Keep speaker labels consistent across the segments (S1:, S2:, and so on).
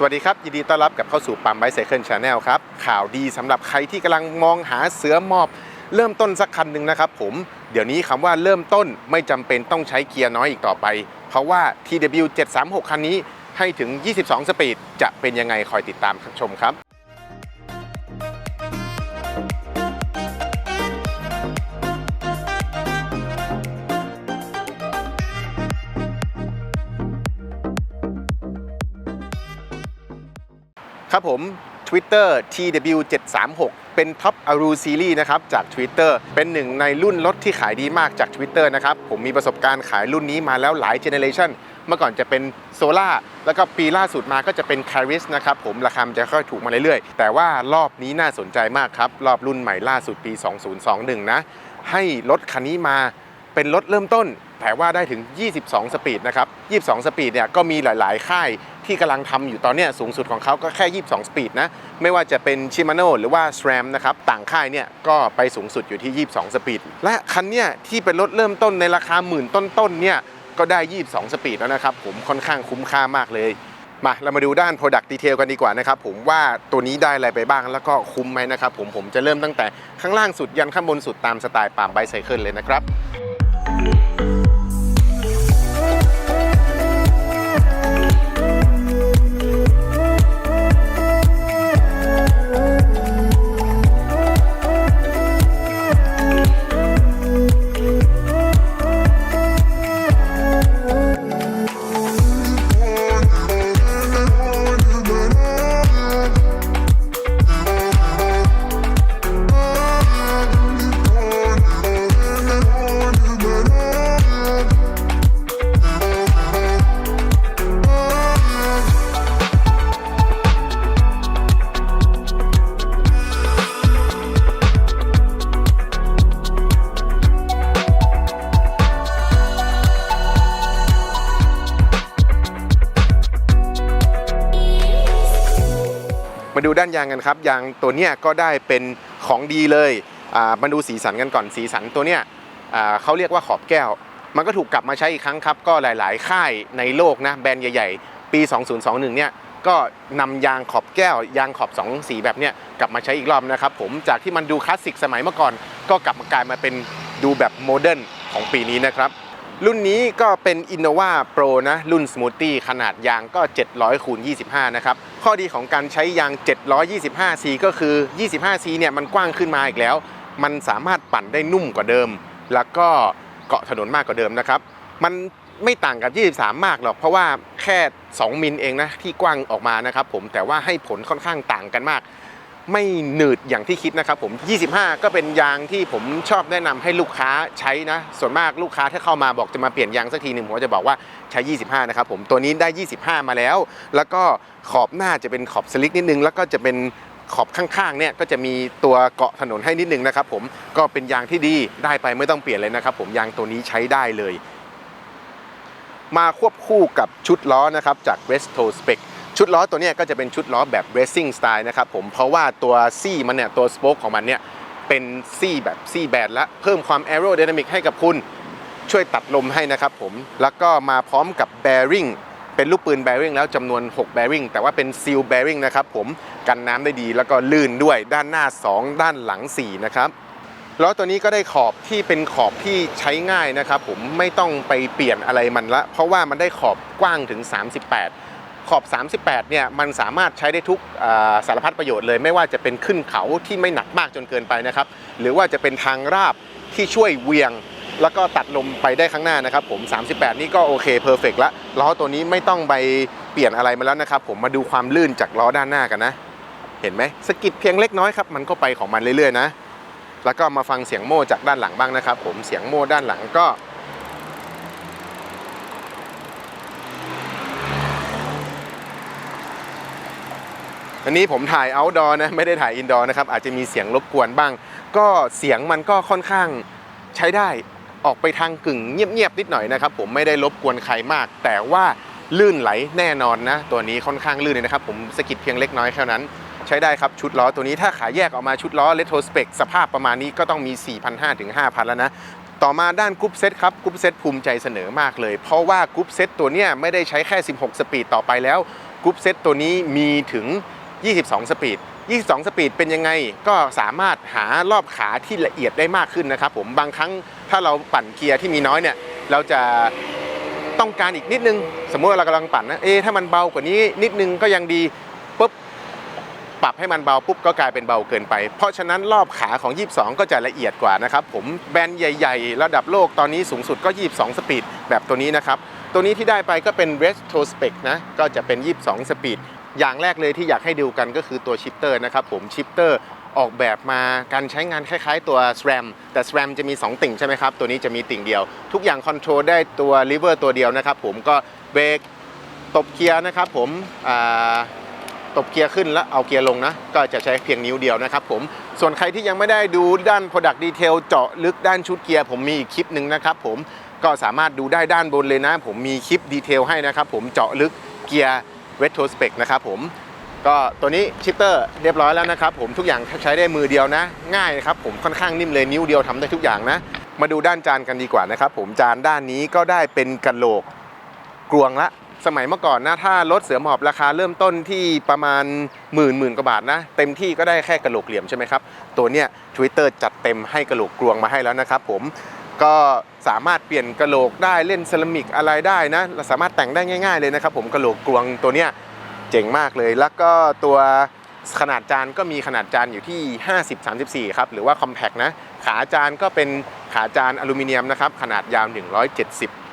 S1: สวัสดีครับ ยินดีต้อนรับกับเข้าสู่ปั๊มไบไซเคิลชาแนลครับ ข่าวดีสำหรับใครที่กำลังมองหาเสือมอบ เริ่มต้นสักคันหนึ่งนะครับผมเดี๋ยวนี้คำว่าเริ่มต้นไม่จำเป็นต้องใช้เกียร์น้อยอีกต่อไป เพราะว่า TW 736 คันนี้ให้ถึง 22 สปีดจะเป็นยังไงคอยติดตามชมครับ ครับผม Twitter TW736 เป็นท็อปอารูซีรีส์นะครับจาก Twitter เป็นหนึ่งในรุ่นรถที่ขายดีมากจาก Twitter นะครับ ผมมีประสบการณ์ขายรุ่นนี้มาแล้วหลายเจเนเรชันเมื่อก่อนจะเป็นโซล่าแล้วก็ปีล่าสุดมาก็จะเป็น c a r i s นะครับผมราคามจะค่อยถูกมาเรื่อยๆ แต่ว่ารอบนี้น่าสนใจมากครับ รอบรุ่นใหม่ล่าสุดปี 2021 นะ ให้รถคันนี้มาเป็นรถเริ่มต้นแต่ว่าได้ถึง 22 สปีดนะครับ 22 สปีดเนี่ยก็มีหลาย ๆ ค่าย ที่กำลังทำอยู่ตอนนี้สูงสุดของเขาก็แค่ 22 สปีดนะ ไม่ว่าจะเป็น Shimano หรือว่า SRAM นะครับ ต่างค่ายเนี่ยก็ไปสูงสุดอยู่ที่ 22 สปีด และคันเนี้ยที่เป็นรถเริ่มต้นในราคาหมื่นต้นๆเนี่ยก็ได้ 22 สปีดแล้วนะครับ ผมค่อนข้างคุ้มค่ามากเลย มาเรามาดูด้าน Product Detail กันดีกว่านะครับผมว่าตัวนี้ได้อะไรไปบ้างแล้วก็คุ้มไหมนะครับผมผมจะเริ่มตั้งแต่ข้างล่างสุดยันข้างบนสุดตามสไตล์ปามไบไซเคิลเลยนะครับ มาดูด้านยางกันครับ ยางตัวเนี้ยก็ได้เป็นของดีเลยมาดูสีสันกันก่อนสีสันตัวเนี้ยเขาเรียกว่าขอบแก้ว มันก็ถูกกลับมาใช้อีกครั้งครับ ก็หลาย ๆ ค่ายในโลกนะแบรนด์ใหญ่ ๆ ปี 2021 เนี่ยก็นำยางขอบแก้ว ยางขอบ2สีแบบเนี้ยกลับมาใช้อีกรอบนะครับผมจากที่มันดูคลาสสิกสมัยเมื่อก่อน ก็กลับมากลายมาเป็นดูแบบโมเดิร์นของปีนี้นะครับ รุ่นนี้ก็เป็น Innova Pro นะ รุ่น Smoothie ขนาดยางก็ 700คูณ25 นะครับ ข้อดีของการใช้ยาง 725C ก็คือ 25C เนี่ยมันกว้างขึ้นมาอีกแล้ว มันสามารถปั่นได้นุ่มกว่าเดิม แล้วก็เกาะถนนมากกว่าเดิมนะครับ มันไม่ต่างกับ 23 มากหรอก เพราะว่าแค่ 2 มิลเองนะที่กว้างออกมานะครับผมแต่ว่าให้ผลค่อนข้างต่างกันมาก ไม่หนืดอย่างที่คิดนะครับผม 25 ก็เป็นยางที่ผมชอบแนะนำให้ลูกค้าใช้นะ ส่วนมากลูกค้าถ้าเข้ามาบอกจะมาเปลี่ยนยางสักทีหนึ่งผมจะบอกว่าใช้ 25 นะครับผมตัวนี้ได้ 25 มาแล้ว แล้วก็ขอบหน้าจะเป็นขอบสลิกนิดนึง แล้วก็จะเป็นขอบข้างๆเนี่ยก็จะมีตัวเกาะถนนให้นิดนึงนะครับผมก็เป็นยางที่ดีได้ไปไม่ต้องเปลี่ยนเลยนะครับผมยางตัวนี้ใช้ได้เลย มาควบคู่กับชุดล้อนะครับจาก Resto Spec ชุดล้อตัวนี้ก็จะเป็นชุดล้อแบบ racing style นะครับผมเพราะว่าตัวซี่มันเนี่ยตัวสโป๊กของมันเนี่ยเป็นซี่แบบซี่แบนและเพิ่มความ aerodynamic ให้กับคุณช่วยตัดลมให้นะครับผมแล้วก็มาพร้อมกับ bearing เป็นลูกปืน bearing แล้วจำนวน6 bearing แต่ว่าเป็น seal bearing นะครับผมกันน้ำได้ดีแล้วก็ลื่นด้วยด้านหน้า 2 ด้านหลัง 4 นะครับล้อตัวนี้ก็ได้ขอบที่เป็นขอบที่ใช้ง่ายนะครับผมไม่ต้องไปเปลี่ยนอะไรมันละ เพราะว่ามันได้ขอบกว้างถึง 38 ขอบ 38 เนี่ยมันสามารถใช้ได้ทุกสารพัดประโยชน์เลยไม่ว่าจะเป็นขึ้นเขาที่ไม่หนักมากจนเกินไปนะครับ หรือว่าจะเป็นทางราบที่ช่วยเวียง แล้วก็ตัดลมไปได้ข้างหน้านะครับผม 38 นี่ก็โอเคเพอร์เฟกต์ละล้อตัวนี้ไม่ต้องไปเปลี่ยนอะไรมาแล้วนะครับ ผมมาดูความลื่นจากล้อด้านหน้ากันนะ เห็นไหมสกิดเพียงเล็กน้อยครับมันก็ไปของมันเรื่อยๆนะแล้วก็มาฟังเสียงโม่จากด้านหลังบ้างนะครับ ผมเสียงโม่ด้านหลังก็ อันนี้ผมถ่าย outdoor นะไม่ได้ถ่าย indoor นะครับอาจจะมีเสียงรบกวนบ้าง ก็เสียงมันก็ค่อนข้างใช้ได้ออกไปทางกึ่งเงียบๆนิดหน่อยนะครับผมไม่ได้รบกวนใครมาก แต่ว่าลื่นไหลแน่นอนนะ ตัวนี้ค่อนข้างลื่นเลยนะครับ ผมสะกิดเพียงเล็กน้อยแค่นั้น ใช้ได้ครับชุดล้อตัวนี้ถ้าขายแยกออกมาชุดล้อ Retrospec สภาพประมาณนี้ก็ต้องมี 4,500ถึง5,000 แล้วนะ ต่อมาด้านกรุ๊ปเซตครับกรุ๊ปเซตภูมิใจเสนอมากเลย เพราะว่ากรุ๊ปเซตตัวเนี้ยไม่ได้ใช้แค่ 16 สปีดต่อไปแล้วกรุ๊ปเซตตัวนี้มีถึง 22 สปีด 22 สปีดเป็นยังไงก็สามารถหารอบขาที่ละเอียดได้มากขึ้นนะครับผมบางครั้งถ้าเราปั่นเกียร์ที่มีน้อยเนี่ยเราจะต้องการอีกนิดนึง สมมติเรากำลังปั่นนะเอ๊ถ้ามันเบากว่านี้นิดนึงก็ยังดีปุ๊บปรับให้มันเบาปุ๊บก็กลายเป็นเบาเกินไป เพราะฉะนั้นรอบขาของ 22 ก็จะละเอียดกว่านะครับผมแบรนด์ใหญ่ ๆ ระดับโลกตอนนี้สูงสุดก็ 22 สปีดแบบตัวนี้นะครับ ตัวนี้ที่ได้ไปก็เป็น Retro Spec นะก็จะเป็น 22 สปีด อย่างแรกเลยที่อยากให้ดูกันก็คือตัวชิปเตอร์นะครับผมชิปเตอร์ออกแบบมาการใช้งานคล้ายๆตัว SRAM แต่ SRAM จะมี 2 ติ่งใช่ไหมครับ ตัวนี้จะมีติ่งเดียว ทุกอย่างคอนโทรลได้ตัว lever ตัวเดียวนะครับผมก็เบรกตบเกียร์นะครับผมตบเกียร์ขึ้นแล้วเอาเกียร์ลงนะ ก็จะใช้เพียงนิ้วเดียวนะครับผมส่วนใครที่ยังไม่ได้ดูด้าน Product Detail เจาะลึกด้านชุดเกียร์ผมมีอีกคลิปหนึ่งนะครับผมก็สามารถดูได้ด้านบนเลยนะ ผมมีคลิปดีเทลให้นะครับผมเจาะลึกเกียร์ Retrospect นะครับผมก็ตัวนี้ชิปเตอร์เรียบร้อยแล้วนะครับผมทุกอย่างใช้ได้มือเดียวนะ ง่ายนะครับผมค่อนข้างนิ่มเลยนิ้วเดียวทำได้ทุกอย่างนะ มาดูด้านจานกันดีกว่านะครับผมจานด้านนี้ก็ได้เป็นกระโหลกกลวงละสมัยเมื่อก่อนนะถ้ารถเสือหมอบราคาเริ่มต้นที่ประมาณหมื่นหมื่นกว่าบาทนะ เต็มที่ก็ได้แค่กระโหลกเหลี่ยมใช่ไหมครับตัวเนี้ย Twitter จัดเต็มให้กระโหลกกลวงมาให้แล้วนะครับผม ก็สามารถเปลี่ยนกระโหลกได้เล่นเซรามิกอะไรได้นะเราสามารถแต่งได้ง่าย ๆเลยนะครับผมกระโหลกกลวงตัวเนี้ยเจ๋งมากเลย แล้วก็ตัวขนาดจานก็มีขนาดจานอยู่ที่ 50-34 ครับ หรือว่าคอมแพกนะ ขาจานก็เป็นขาจานอลูมิเนียมนะครับ ขนาดยาว 170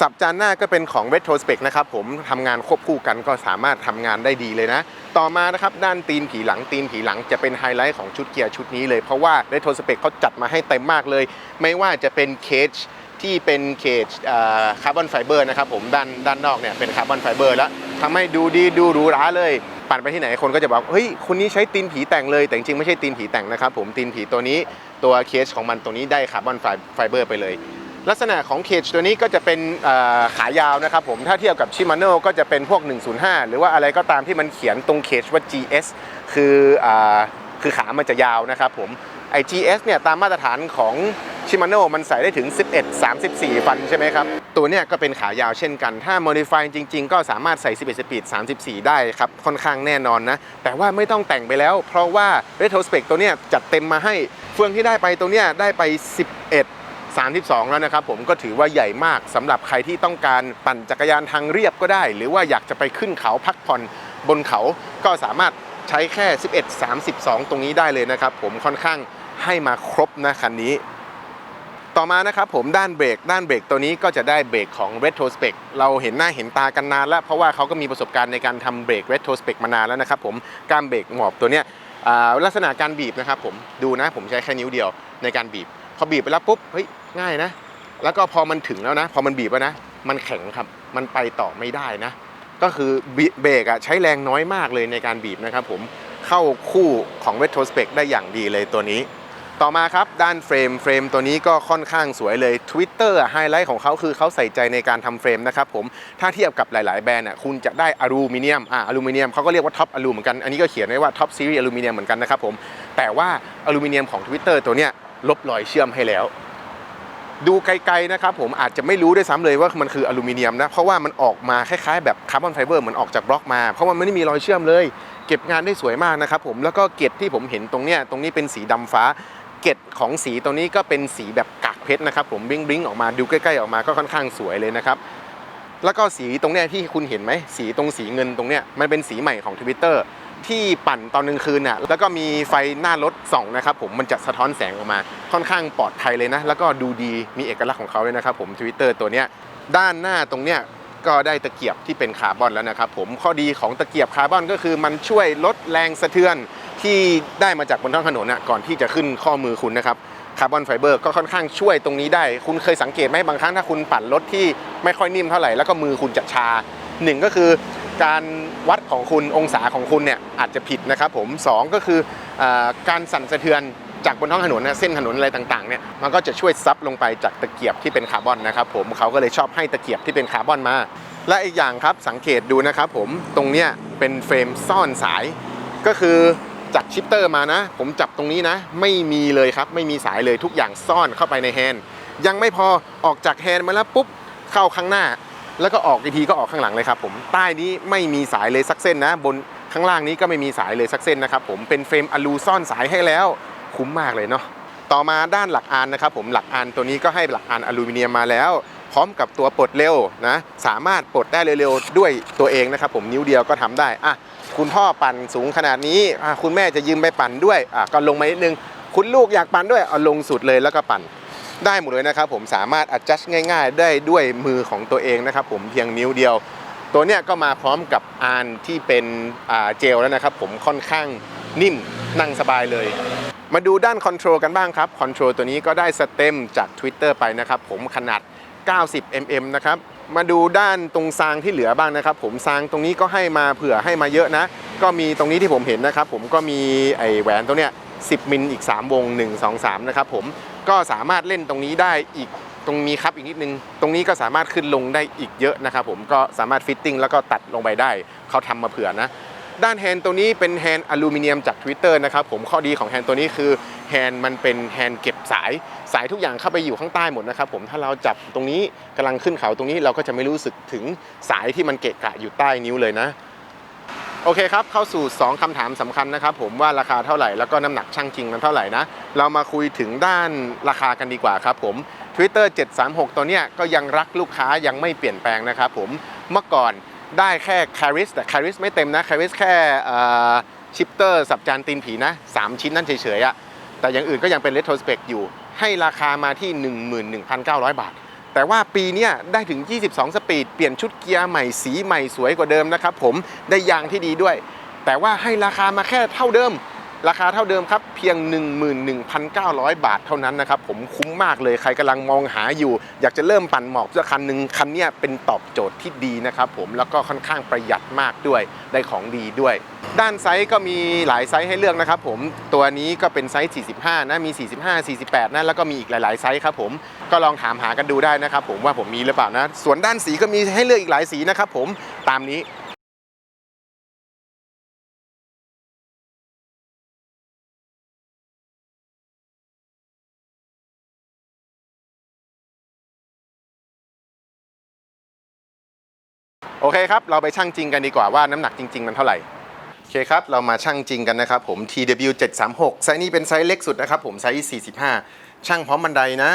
S1: สับจานหน้าก็เป็นของ Retrospect นะครับผมทำงานควบคู่กันก็สามารถทำงานได้ดีเลยนะ ต่อมานะครับด้านตีนผีหลังตีนผีหลังจะเป็นไฮไลท์ของชุดเกียร์ชุดนี้เลย เพราะว่า Retrospect เขาจัดมาให้เต็มมากเลย ไม่ว่าจะเป็นเคจที่เป็นเคจคาร์บอนไฟเบอร์นะครับผมด้านด้านนอกเนี่ยเป็นคาร์บอนไฟเบอร์แล้วทำให้ดูดีดูหรูหราเลยปั่นไปที่ไหนคนก็จะบอกเฮ้ยคนนี้ใช้ตีนผีแต่งเลยแต่จริงไม่ใช่ตีนผีแต่งนะครับผมตีนผีตัวนี้ตัวเคสของมันตรงนี้ได้คาร์บอนไฟเบอร์ไปเลย ลักษณะของเคจตัวนี้ก็จะเป็นขายาวนะครับผมถ้าเทียบกับชิมาโน่ก็จะเป็นพวก 105 หรือว่าอะไรก็ตามที่มันเขียนตรงเคจว่า GS คืออคือขามันจะยาวนะครับผมไอ GS เนี่ยตามมาตรฐานของชิมาโน่มันใส่ได้ถึง 11 34 ฟันใช่ไหมครับ ตัวเนี้ยก็เป็นขายาวเช่นกัน ถ้า modify จริง ๆ ก็สามารถใส่ 11 speed 34 ได้ครับ ค่อนข้างแน่นอนนะ แต่ว่าไม่ต้องแต่งไปแล้ว เพราะว่า retrospect ตัวเนี้ยจัดเต็มมาให้ เฟืองที่ได้ไปตัวเนี้ยได้ไป 11 32 แล้วนะครับผมก็ถือว่าใหญ่มากสำหรับใครที่ต้องการปั่นจักรยานทางเรียบก็ได้ หรือว่าอยากจะไปขึ้นเขาพักผ่อนบนเขาก็สามารถใช้แค่ 11 32 ตรงนี้ได้เลยนะครับผมค่อนข้างให้มาครบนะคันนี้ ต่อมานะครับผมด้านเบรกด้านเบรกตัวนี้ก็จะได้เบรกของ Retrospect เราเห็นหน้าเห็นตากันนานแล้ว เพราะว่าเขาก็มีประสบการณ์ในการทำเบรก Retrospect มานานแล้วนะครับผมการเบรกหมอบตัวเนี้ยลักษณะการบีบนะครับผมดูนะผมใช้แค่นิ้วเดียวในการบีบ พอบีบไปแล้วปุ๊บเฮ้ย ง่ายนะ แล้วก็พอมันถึงแล้วนะ พอมันบีบแล้วนะ มันแข็งครับ มันไปต่อไม่ได้นะ ก็คือเบรกอะใช้แรงน้อยมากเลยในการบีบนะครับผม เข้าคู่ของ Retrospect ได้อย่างดีเลยตัวนี้ ต่อมาครับด้านเฟรม เฟรมตัวนี้ก็ค่อนข้างสวยเลย Twitter ไฮไลท์ของเขาคือเขาใส่ใจในการทำเฟรมนะครับผม ถ้าเทียบกับหลาย ๆ แบรนด์อะคุณจะได้อลูมิเนียม อ่าอลูมิเนียมเขาก็เรียกว่าท็อปอลูเหมือนกัน อันนี้ก็เขียนไว้ว่าท็อปซีรีส์อลูมิเนียมเหมือนกันนะครับผม แต่ว่าอลูมิเนียมของ Twitter ตัวเนี้ยลบรอยเชื่อมให้แล้ว ดูไกลๆนะครับผมอาจจะไม่รู้ด้วยซ้ำเลยว่ามันคืออลูมิเนียมนะ เพราะว่ามันออกมาคล้ายๆแบบคาร์บอนไฟเบอร์เหมือนออกจากบล็อกมา เพราะมันไม่ได้มีรอยเชื่อมเลย เก็บงานได้สวยมากนะครับผมแล้วก็เกล็ดที่ผมเห็นตรงเนี้ยตรงนี้เป็นสีดำฟ้าเกล็ดของสีตรงนี้ก็เป็นสีแบบกากเพชรนะครับผมบลิงบลิงออกมาดูใกล้ๆออกมาก็ค่อนข้างสวยเลยนะครับแล้วก็สีตรงเนี้ยที่คุณเห็นไหมสีตรงสีเงินตรงเนี้ยมันเป็นสีใหม่ของ Twitter ที่ปั่นตอนกลางคืนน่ะแล้วก็มีไฟหน้ารถส่องนะครับผมมันจะสะท้อนแสงออกมา ค่อนข้างปลอดภัยเลยนะ แล้วก็ดูดีมีเอกลักษณ์ของเขาเลยนะครับผม Twitter ตัวเนี้ยด้านหน้าตรงเนี้ยก็ได้ตะเกียบที่เป็นคาร์บอนแล้วนะครับผมข้อดีของตะเกียบคาร์บอนก็คือมันช่วยลดแรงสะเทือนที่ได้มาจากบนท้องถนนน่ะก่อนที่จะขึ้นข้อมือคุณนะครับคาร์บอนไฟเบอร์ก็ค่อนข้างช่วยตรงนี้ได้ คุณเคยสังเกตไหมบางครั้งถ้าคุณปั่นรถที่ไม่ค่อยนิ่มเท่าไหร่แล้วก็มือคุณจะชาหนึ่งก็คือ การวัดของคุณองศาของคุณเนี่ยอาจจะผิดนะครับผมสองก็คืออการสั่นสะเทือนจากบนท้องถนนนะเส้นถนนอะไรต่างๆเนี่ยมันก็จะช่วยซับลงไปจากตะเกียบที่เป็นคาร์บอนนะครับผมเขาก็เลยชอบให้ตะเกียบที่เป็นคาร์บอนมา และอีกอย่างครับสังเกตดูนะครับผมตรงเนี้ยเป็นเฟรมซ่อนสายก็คือจากชิปเตอร์มานะ ผมจับตรงนี้นะ ไม่มีเลยครับ ไม่มีสายเลยทุกอย่างซ่อนเข้าไปในแฮนด์ยังไม่พอออกจากแฮนด์มาแล้วปุ๊บเข้าข้างหน้า แล้วก็ออกอีกทีก็ออกข้างหลังเลยครับผมใต้นี้ไม่มีสายเลยสักเส้นนะ บนข้างล่างนี้ก็ไม่มีสายเลยสักเส้นนะครับผมเป็นเฟรมอลูซ่อนสายให้แล้วคุ้มมากเลยเนาะต่อมาด้านหลักอานนะครับผมหลักอานตัวนี้ก็ให้หลักอานอลูมิเนียมมาแล้ว พร้อมกับตัวปลดเร็วนะสามารถปลดได้เร็วๆด้วยตัวเองนะครับผมนิ้วเดียวก็ทำได้อะคุณพ่อปั่นสูงขนาดนี้อะคุณแม่จะยืมไปปั่นด้วยอะก็ลงมานิดนึงคุณลูกอยากปั่นด้วยเอาลงสุดเลยแล้วก็ปั่น ได้หมดเลยนะครับผมสามารถ adjust ง่าย ๆ ได้ด้วยมือของตัวเองนะครับผมเพียงนิ้วเดียว ตัวเนี้ยก็มาพร้อมกับอานที่เป็นอ่าเจลแล้วนะครับผมค่อนข้างนิ่มนั่งสบายเลย มาดูด้านคอนโทรลกันบ้างครับคอนโทรลตัวนี้ก็ได้สเต็มจาก Twitter ไปนะครับผมขนาด 90 mm นะครับมาดูด้านตรงซางที่เหลือบ้างนะครับ ผมซางตรงนี้ก็ให้มาเผื่อให้มาเยอะนะ ก็มีตรงนี้ที่ผมเห็นนะครับ ผมก็มีไอแหวนตัวเนี้ย10 มิลอีก 3 วง 1 2 3 นะครับผม ก็สามารถเล่นตรงนี้ได้อีกตรงนี้ครับอีกนิดนึง ตรงนี้ก็สามารถขึ้นลงได้อีกเยอะนะครับผมก็สามารถฟิตติ้งแล้วก็ตัดลงไปได้เขาทำมาเผื่อนะ ด้านแฮนด์ตัวนี้เป็นแฮนด์อลูมิเนียมจาก Twitter นะครับผมข้อดีของแฮนด์ตัวนี้คือแฮนด์มันเป็นแฮนด์เก็บสายสายทุกอย่างเข้าไปอยู่ข้างใต้หมดนะครับผมถ้าเราจับตรงนี้กำลังขึ้นเขาตรงนี้เราก็จะไม่รู้สึกถึงสายที่มันเกะกะอยู่ใต้นิ้วเลยนะ โอเคครับ เข้าสู่ 2คำถามสำคัญนะครับผมว่าราคาเท่าไหร่แล้วก็น้ำหนักช่างจริงมันเท่าไหร่นะ เรามาคุยถึงด้านราคากันดีกว่าครับผม Twitter 736 ตัวเนี้ยก็ยังรักลูกค้ายังไม่เปลี่ยนแปลงนะครับผมเมื่อก่อนได้แค่คาริสแต่คาริสไม่เต็มนะคาริสแค่ชิปเตอร์สับจานตีนผีนะ 3 ชิ้นนั่นเฉยๆอะแต่อย่างอื่นก็ยังเป็นเล t โ o สเปกอยู่ ให้ราคามาที่ 11,900 บาท แต่ว่าปีนี้ได้ถึง 22 สปีด เปลี่ยนชุดเกียร์ใหม่สีใหม่สวยกว่าเดิมนะครับผมได้ยางที่ดีด้วย แต่ว่าให้ราคามาแค่เท่าเดิม ราคาเท่าเดิมครับเพียง 11,900 บาทเท่านั้นนะครับผมคุ้มมากเลยใครกำลังมองหาอยู่ อยากจะเริ่มปั่นหมอกสักคันหนึ่งคันเนี้ยเป็นตอบโจทย์ที่ดีนะครับผมแล้วก็ค่อนข้างประหยัดมากด้วยได้ของดีด้วย ด้านไซส์ก็มีหลายไซส์ให้เลือกนะครับผมตัวนี้ก็เป็นไซส์ 45 นะมี 45 48 นะแล้วก็มีอีกหลาย ๆ ไซส์ครับผมก็ลองถามหากันดูได้นะครับผมว่าผมมีหรือเปล่านะส่วนด้านสีก็มีให้เลือกอีกหลายสีนะครับผมตามนี้ โอเคครับ เราไปชั่งจริงกันดีกว่าว่าน้ำหนักจริง ๆ มันเท่าไหร่ โอเคครับ เรามาชั่งจริงกันนะครับผม TW 736ไซส์นี้เป็นไซส์เล็กสุดนะครับผมไซส์45ช่างพร้อมบันไดนะ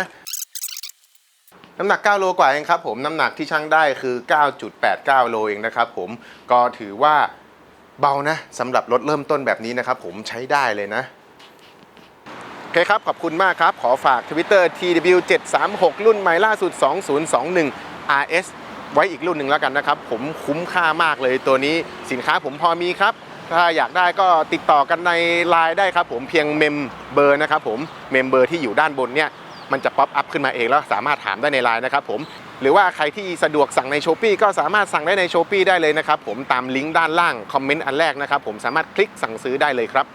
S1: น้ำหนัก 9 โลกว่าเองครับผม น้ำหนักที่ช่างได้คือ 9.89 โลเองนะครับผม ก็ถือว่าเบานะสำหรับรถเริ่มต้นแบบนี้นะครับผมใช้ได้เลยนะโอเคครับ ขอบคุณมากครับ ขอฝาก Twitter TW 736 รุ่นใหม่ล่าสุด 2021 RS ไว้อีกรุ่นหนึ่งแล้วกันนะครับ ผมคุ้มค่ามากเลยตัวนี้สินค้าผมพอมีครับ ถ้าอยากได้ก็ติดต่อกันในไลน์ได้ครับ ผมเพียงเมมเบอร์นะครับผมเมมเบอร์ที่อยู่ด้านบนเนี่ยมันจะป๊อปอัพขึ้นมาเองแล้วสามารถถามได้ในไลน์นะครับผมหรือว่าใครที่สะดวกสั่งใน s h อ p e e ก็สามารถสั่งได้ใน s h อ p e e ได้เลยนะครับผมตามลิงก์ด้านล่างคอมเมนต์อันแรกนะครับผมสามารถคลิกสั่งซื้อได้เลยครับ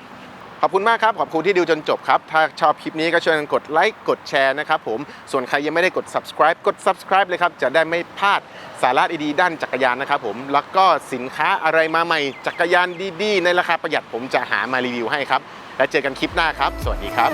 S1: ขอบคุณมากครับ ขอบคุณที่ดูจนจบครับ ถ้าชอบคลิปนี้ก็ช่วยกันกดไลค์ กดแชร์นะครับผม ส่วนใครยังไม่ได้กด subscribe กด subscribe เลยครับ จะได้ไม่พลาดสาระดีๆด้านจักรยานนะครับผม แล้วก็สินค้าอะไรมาใหม่ จักรยานดีๆ ในราคาประหยัดผมจะหามารีวิวให้ครับ แล้วเจอกันคลิปหน้าครับ สวัสดีครับ